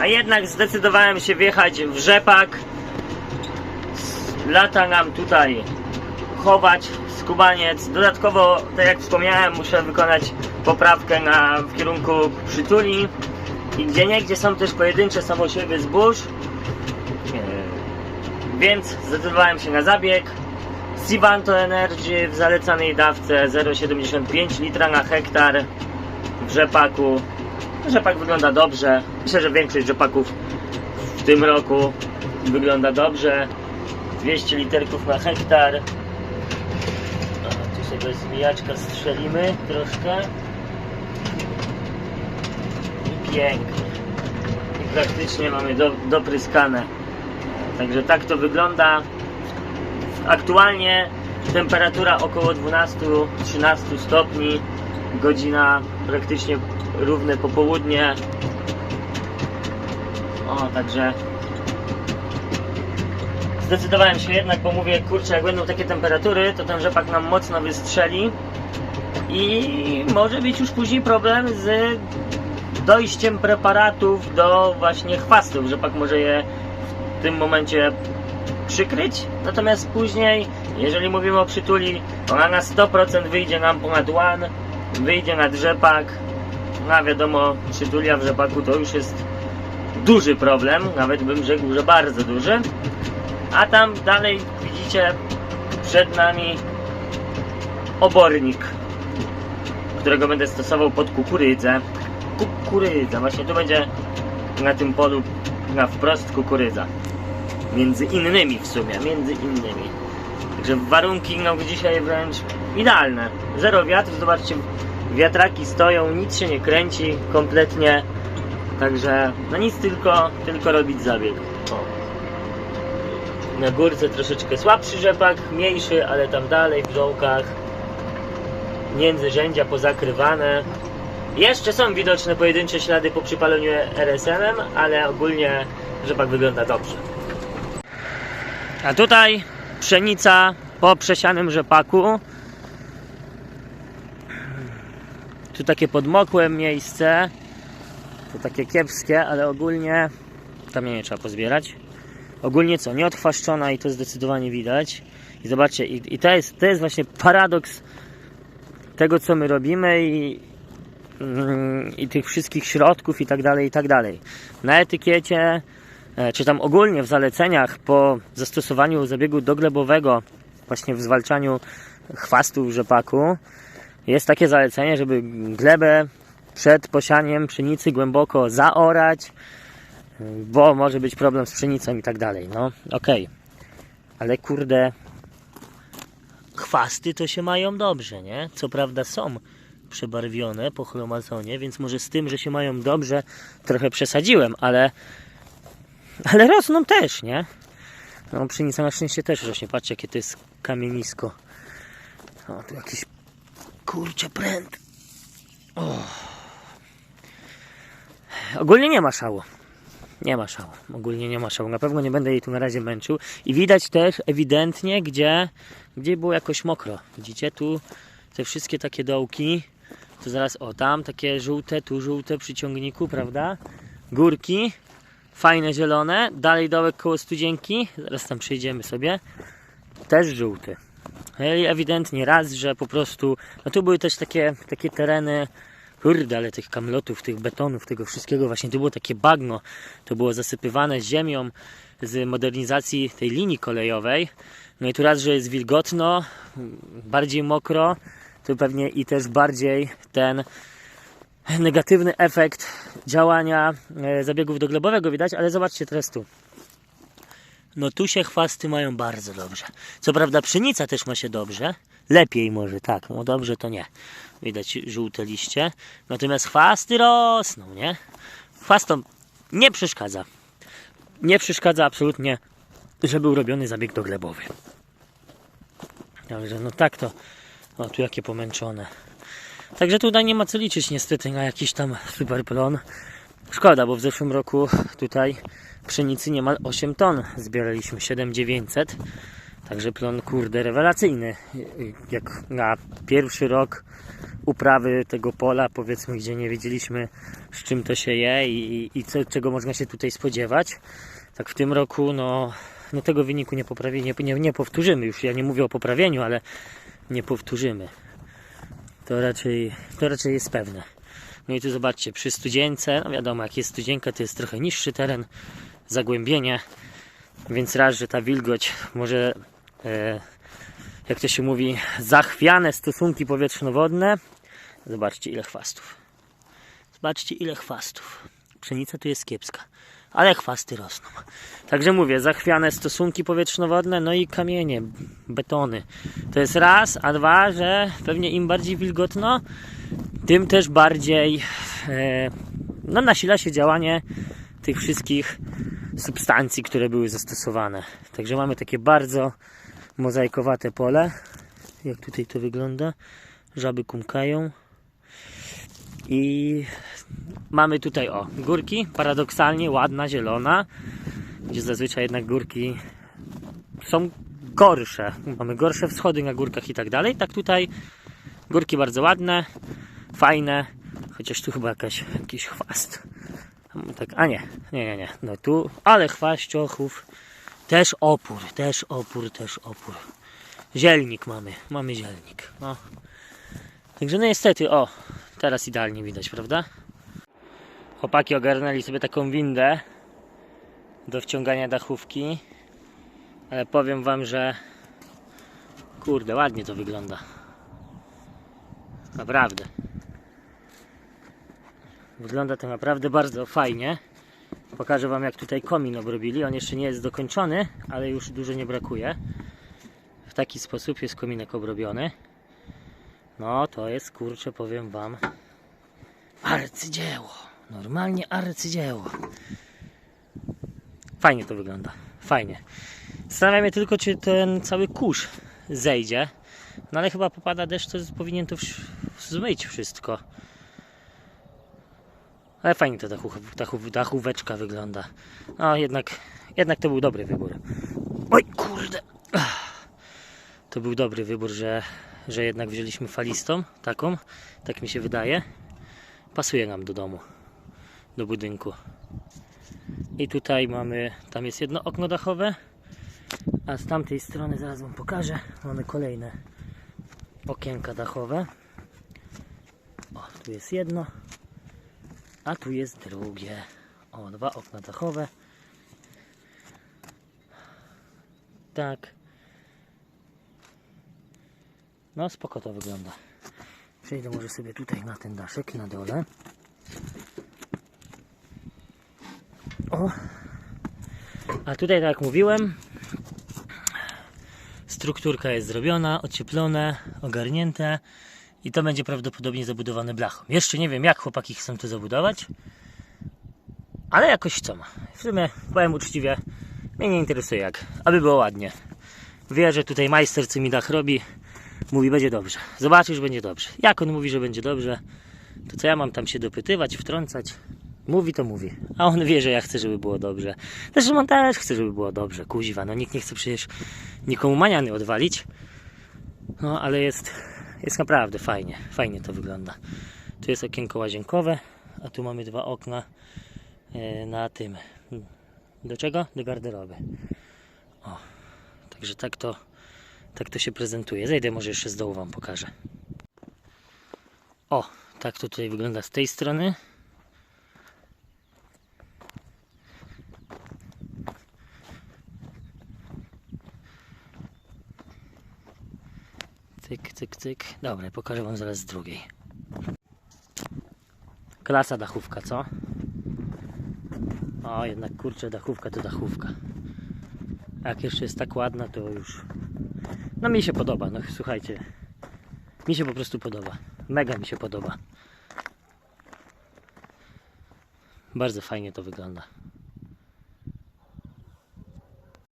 A jednak zdecydowałem się wjechać w rzepak. Lata nam tutaj chować skubaniec. Dodatkowo, tak jak wspomniałem, muszę wykonać poprawkę na, w kierunku przytuli. I gdzie nie, gdzie są też pojedyncze samosiewy zbóż. E, Więc zdecydowałem się na zabieg. Sivanto Energy w zalecanej dawce 0,75 litra na hektar w rzepaku. Rzepak wygląda dobrze. Myślę, że większość rzepaków w tym roku wygląda dobrze. 200 literków na hektar. A, tu sobie zmijaczka strzelimy troszkę. I pięknie. I praktycznie mamy do, dopryskane. Także tak to wygląda. Aktualnie temperatura około 12-13 stopni. Godzina praktycznie równe popołudnie. O, także zdecydowałem się jednak, bo mówię, kurczę, jak będą takie temperatury, to ten rzepak nam mocno wystrzeli i może być już później problem z dojściem preparatów do właśnie chwastów. Rzepak może je w tym momencie przykryć, natomiast później, jeżeli mówimy o przytuli, ona na 100% wyjdzie nam ponad łan, wyjdzie nad rzepak, no a wiadomo, przytulia w rzepaku to już jest duży problem, nawet bym rzekł, że bardzo duży. A tam dalej widzicie przed nami obornik, którego będę stosował pod kukurydzę. Kukurydza, właśnie tu będzie na tym polu na wprost kukurydza. Między innymi w sumie, między innymi. Także warunki no dzisiaj wręcz idealne. Zero wiatr, zobaczcie, wiatraki stoją, nic się nie kręci kompletnie. Także no nic tylko, tylko robić zabieg. O. Na górce troszeczkę słabszy rzepak, mniejszy, ale tam dalej w dołkach międzyrzędzia pozakrywane. Jeszcze są widoczne pojedyncze ślady po przypaleniu RSM-em, ale ogólnie rzepak wygląda dobrze. A tutaj pszenica po przesianym rzepaku. Tu takie podmokłe miejsce. To takie kiepskie, ale ogólnie kamienie nie trzeba pozbierać. Ogólnie co, nieodchwaszczona i to zdecydowanie widać. I zobaczcie, i, i to, jest, to jest właśnie paradoks tego, co my robimy i, mm, i tych wszystkich środków i tak dalej, i tak dalej. Na etykiecie, e, czy tam ogólnie w zaleceniach po zastosowaniu zabiegu doglebowego właśnie w zwalczaniu chwastów rzepaku jest takie zalecenie, żeby glebę przed posianiem pszenicy głęboko zaorać, bo może być problem z pszenicą i tak dalej. No, okej. Ale kurde, chwasty to się mają dobrze, nie? Co prawda są przebarwione po chromazonie, więc może z tym, że się mają dobrze, trochę przesadziłem, ale ale rosną też, nie? No, pszenica na szczęście też rośnie. Patrzcie, jakie to jest kamienisko. O, tu jakiś kurczę pręt. O. Ogólnie nie ma szału. Nie ma szału. Ogólnie nie ma szału. Na pewno nie będę jej tu na razie męczył. I widać też ewidentnie, gdzie, gdzie było jakoś mokro. Widzicie tu te wszystkie takie dołki. To zaraz, o tam takie żółte, tu żółte przy ciągniku, prawda? Górki. Fajne zielone. Dalej dołek koło studzienki. Zaraz tam przejdziemy sobie. Też żółty. Ewidentnie raz, że po prostu, no tu były też takie, takie tereny, kurde, ale tych kamlotów, tych betonów, tego wszystkiego, właśnie tu było takie bagno, to było zasypywane ziemią z modernizacji tej linii kolejowej. No i tu raz, że jest wilgotno, bardziej mokro, to pewnie i też bardziej ten negatywny efekt działania e, zabiegów doglebowego widać, ale zobaczcie teraz tu. No tu się chwasty mają bardzo dobrze. Co prawda pszenica też ma się dobrze. Lepiej może, tak. No dobrze to nie. Widać żółte liście. Natomiast chwasty rosną, nie? Chwastom nie przeszkadza. Nie przeszkadza absolutnie, że był robiony zabieg doglebowy. Także no tak to. O, tu jakie pomęczone. Także tutaj nie ma co liczyć niestety na jakiś tam super plon. Szkoda, bo w zeszłym roku tutaj pszenicy niemal 8 ton zbieraliśmy, 7900. Także plon, kurde, rewelacyjny. Jak na pierwszy rok uprawy tego pola, powiedzmy, gdzie nie wiedzieliśmy z czym to się je i, i co, czego można się tutaj spodziewać. Tak w tym roku, no, no tego wyniku nie poprawi, nie, nie, nie powtórzymy. Już ja nie mówię o poprawieniu, ale nie powtórzymy. To raczej, to raczej jest pewne. No i tu zobaczcie, przy studzieńce, no wiadomo, jak jest studzienka, to jest trochę niższy teren, zagłębienie, więc raz, że ta wilgoć może, e, jak to się mówi, zachwiane stosunki powietrzno-wodne. Zobaczcie, ile chwastów. Zobaczcie, ile chwastów. Pszenica tu jest kiepska, ale chwasty rosną. Także mówię, zachwiane stosunki powietrzno-wodne, no i kamienie, betony. To jest raz, a dwa, że pewnie im bardziej wilgotno, tym też bardziej e, no, nasila się działanie tych wszystkich substancji, które były zastosowane. Także mamy takie bardzo mozaikowate pole. Jak tutaj to wygląda. Żaby kumkają. I mamy tutaj o górki, paradoksalnie ładna, zielona, gdzie zazwyczaj jednak górki są gorsze. Mamy gorsze wschody na górkach i tak dalej. Tak tutaj górki bardzo ładne, fajne, chociaż tu chyba jakaś, jakiś chwast. Tak, a nie, nie, nie, nie. No tu, ale chwaściochów. Też opór, też opór, też opór. Zielnik mamy, mamy zielnik. No. Także no niestety, o, teraz idealnie widać, prawda? Chłopaki ogarnęli sobie taką windę do wciągania dachówki. Ale powiem wam, że kurde, ładnie to wygląda. Naprawdę. Wygląda to naprawdę bardzo fajnie. Pokażę Wam jak tutaj komin obrobili. On jeszcze nie jest dokończony, ale już dużo nie brakuje. W taki sposób jest kominek obrobiony. No to jest kurczę powiem Wam arcydzieło. Normalnie arcydzieło. Fajnie to wygląda. Fajnie. Zastanawiam się tylko czy ten cały kurz zejdzie. No ale chyba popada deszcz, to powinien to zmyć wszystko. Ale fajnie to dachów, dachóweczka wygląda. No jednak, jednak to był dobry wybór. Oj kurde. To był dobry wybór, że, że jednak wzięliśmy falistą taką. Tak mi się wydaje. Pasuje nam do domu. Do budynku. I tutaj mamy, tam jest jedno okno dachowe. A z tamtej strony zaraz Wam pokażę. Mamy kolejne okienka dachowe. O, tu jest jedno. A tu jest drugie. O, dwa okna dachowe. Tak. No, spoko to wygląda. Przejdę może sobie tutaj na ten daszek na dole. O. A tutaj, tak jak mówiłem, strukturka jest zrobiona, ocieplone, ogarnięte. I to będzie prawdopodobnie zabudowane blachą. Jeszcze nie wiem, jak chłopaki chcą to zabudować, ale jakoś chcą. W sumie, powiem uczciwie, mnie nie interesuje jak, aby było ładnie. Wie, że tutaj majster, co mi dach robi, mówi, będzie dobrze. Zobaczysz, będzie dobrze. Jak on mówi, że będzie dobrze, to co ja mam tam się dopytywać, wtrącać? Mówi to mówi, a on wie, że ja chcę, żeby było dobrze. Zresztą on też chce, żeby było dobrze, kuźwa. No nikt nie chce przecież nikomu maniany odwalić. No, ale jest, jest naprawdę fajnie, fajnie to wygląda. Tu jest okienko łazienkowe, a tu mamy dwa okna e, na tym. Do czego? Do garderoby. O, także tak to, tak to się prezentuje. Zejdę może jeszcze z dołu Wam pokażę. O, tak to tutaj wygląda z tej strony. Cyk, cyk, cyk. Dobra, pokażę Wam zaraz z drugiej. Klasa dachówka, co? O, jednak kurczę, dachówka to dachówka. Jak jeszcze jest tak ładna, to już. No mi się podoba, no słuchajcie. Mi się po prostu podoba. Mega mi się podoba. Bardzo fajnie to wygląda.